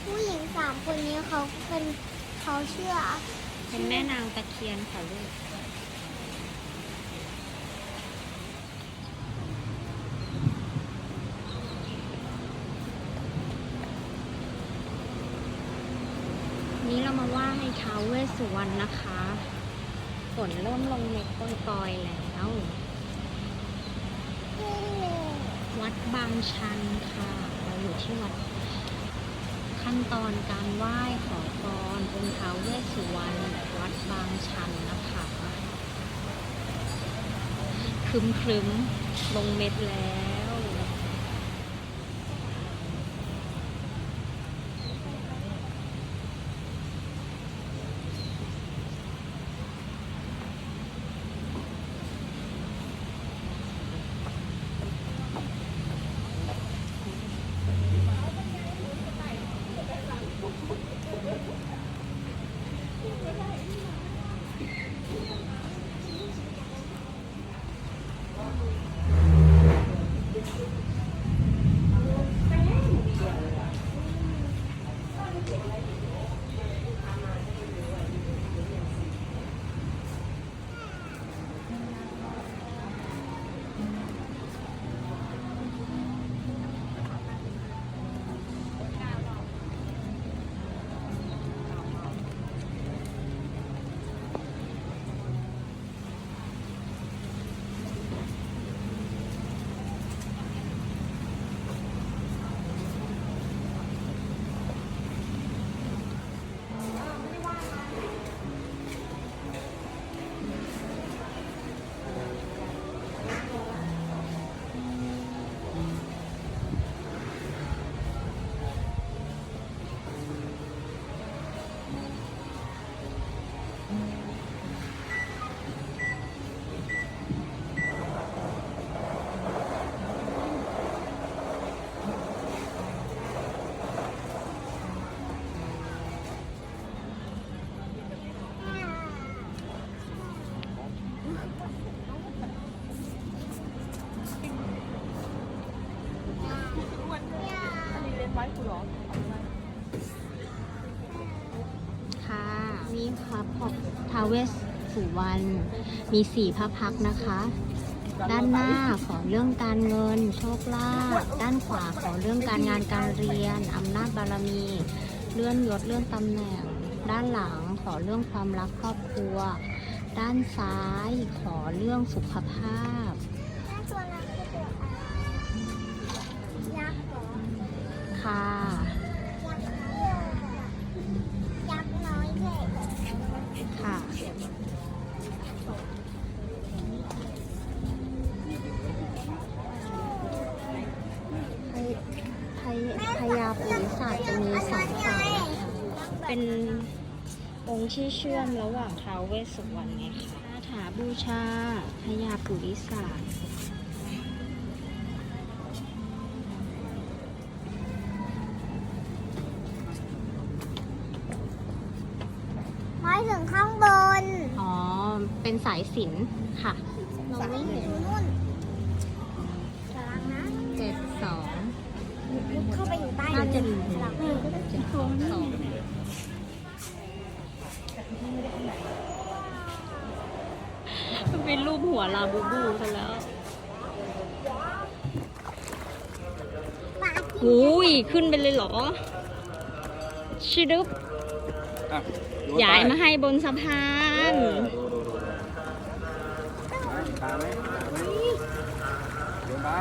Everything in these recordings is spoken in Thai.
ผู้หญิงสามคนนี้เขาเป็นเขาเชื่อเป็นแม่นางตะเคียนค่ะลูกนี้เรามาว่าให้ท้าวเวสุวรรณนะคะฝนเริ่มลงเล็กปล่อยๆแล้ว วัดบางชันค่ะ เราอยู่ที่วัด ขั้นตอนการไหว้ขอพรองค์ท้าวเวสสุวรรณวัดบางชันนะคะครึมครึมๆลงเม็ดแล้ว ทาวเวสสุวรรณมีสี่พระพักนะคะ ด้านหน้าขอเรื่องการเงิน โชคลาภด้านขวาขอเรื่องการงานการเรียนอำนาจบารมี เลื่อนยศเลื่อนตำแหน่ง ด้านหลังขอเรื่องความรักครอบครัว ด้านซ้ายขอเรื่องสุขภาพ ยพยาปุริศาสตร์จะมีสองฝั่งนะคะเป็นองค์ที่เชื่อมระหว่างท้าวเวสสุวรรณไงคะคาถาบูชาพยาปุริศาสตร์ไม้ถึงข้างบน อ๋อ เป็นสายสิญจนค่ะ เราไม่เห็นนู่น มันเป็นรูปหัวลาบูบูซะแล้วอุ้ยขึ้นไปเลยเหรอ ชิดึบอะดูย้ายมาให้บนสะพาน เออดูดูดูตามไหม ไหม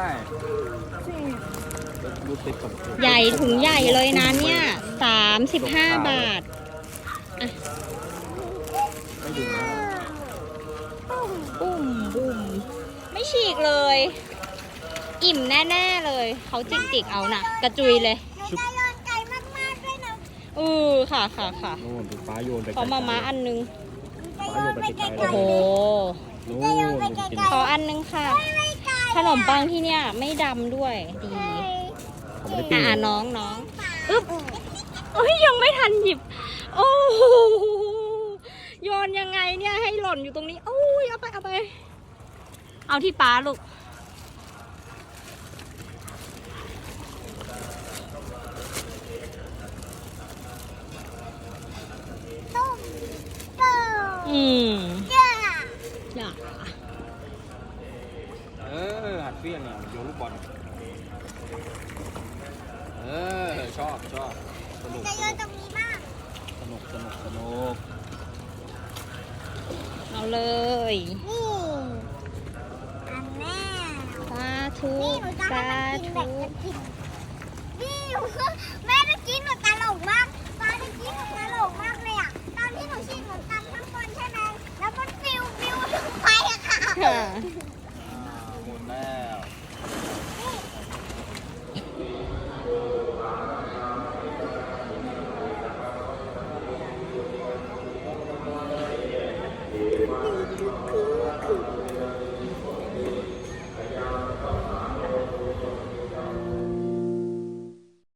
เดินไปดูติดก่อนใหญ่ถุงใหญ่เลยนะเนี่ยสามสิบห้าบาทไม่ดึงนะปุ้มบุ้มไม่ฉีกเลย อิ่มแน่ๆเลย เขาจิกๆเอาน่ะ กระจุยเลยหนูจะโยนไกลมากๆด้วยนะเออค่ะค่ะค่ะโน่นฟ้าโยนไปขอมาม้าอันนึงหนูจะโยนไปไกลโอ้โหๆโน่นจะโยนไปไกลๆขออันนึงค่ะไม่ไกล ขนมปังที่เนี่ยไม่ดำด้วยดีเขาไม่ได้ปิ้งอ่าน้องน้องอึ๊บเอ้ยยังไม่ทันหยิบ โอ้โหโยนยังไงเนี่ยให้หล่นอยู่ตรงนี้โอ้ยเอาไปเอาไป เอาที่ป้าลูกตุ้มอืม เจ้า อย่า เออหัดเฟี้ยงอะโยนลูกบอล เออ ชอบชอบสนุกจะสโยนุนกตรงนี้มากสนุกสนุกสนุกเอาเลยนี่อันแม่สาธุนี่หนูจะให้สามันกินแบ่ธุงกันกินนี่หนูแม่ตะกี้หนูตลกมากตอนตะกี้หนูตลกมากเลยอะตอนที่หนูฉีกหนูตำข้างบนใช่ไหมแล้วมันฟิวฟิวลงไปอะค่ะ ค่ะ